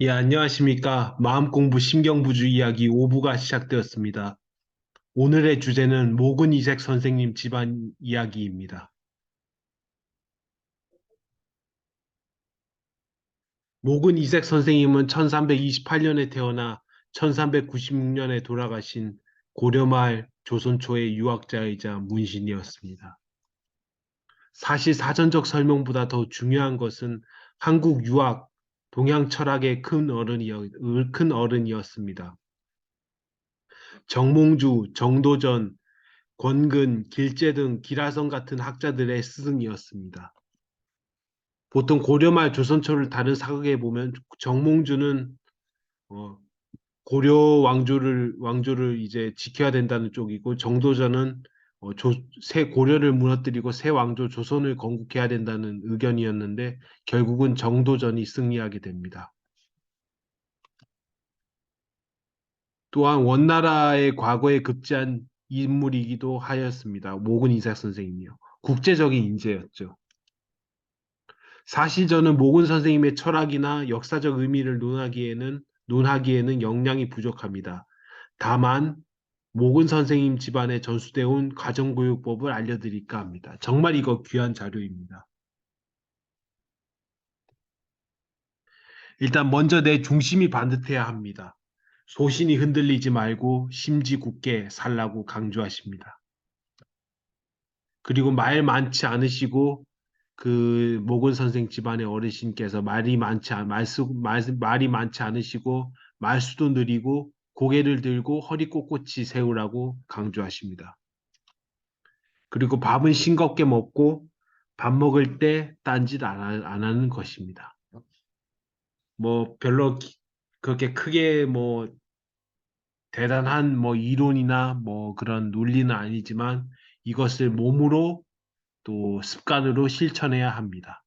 예, 안녕하십니까. 마음공부 신경부주 이야기 5부가 시작되었습니다. 오늘의 주제는 모근 이색 선생님 집안 이야기입니다. 모근 이색 선생님은 1328년에 태어나 1396년에 돌아가신 고려말 조선초의 유학자이자 문신이었습니다. 사실 사전적 설명보다 더 중요한 것은 한국 유학, 동양 철학의 큰 어른이었, 큰 어른이었습니다. 정몽주, 정도전, 권근, 길재 등 기라성 같은 학자들의 스승이었습니다. 보통 고려말 조선초를 다른 사극에 보면 정몽주는 어, 고려 왕조를 왕조를 이제 지켜야 된다는 쪽이고 정도전은 어, 조, 새 고려를 무너뜨리고 새 왕조 조선을 건국해야 된다는 의견이었는데 결국은 정도전이 승리하게 됩니다. 또한 원나라의 과거에 급제한 인물이기도 하였습니다. 모근 이삭 선생님이요. 국제적인 인재였죠. 사실 저는 모근 선생님의 철학이나 역사적 의미를 논하기에는 논하기에는 역량이 부족합니다. 다만 모근 선생님 집안에 전수되어 온 가정교육법을 알려드릴까 합니다. 정말 이거 귀한 자료입니다. 일단 먼저 내 중심이 반듯해야 합니다. 소신이 흔들리지 말고 심지 굳게 살라고 강조하십니다. 그리고 말 많지 않으시고 그 모근 선생 집안의 어르신께서 말이 많지 말, 말이 많지 않으시고 말수도 느리고 고개를 들고 허리 꼿꼿이 세우라고 강조하십니다. 그리고 밥은 싱겁게 먹고 밥 먹을 때 딴짓 안, 안 하는 것입니다. 뭐 별로 그렇게 크게 뭐 대단한 뭐 이론이나 뭐 그런 논리는 아니지만 이것을 몸으로 또 습관으로 실천해야 합니다.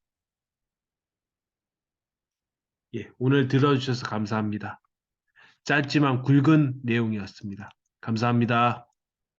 예, 오늘 들어주셔서 감사합니다. 짧지만 굵은 내용이었습니다. 감사합니다.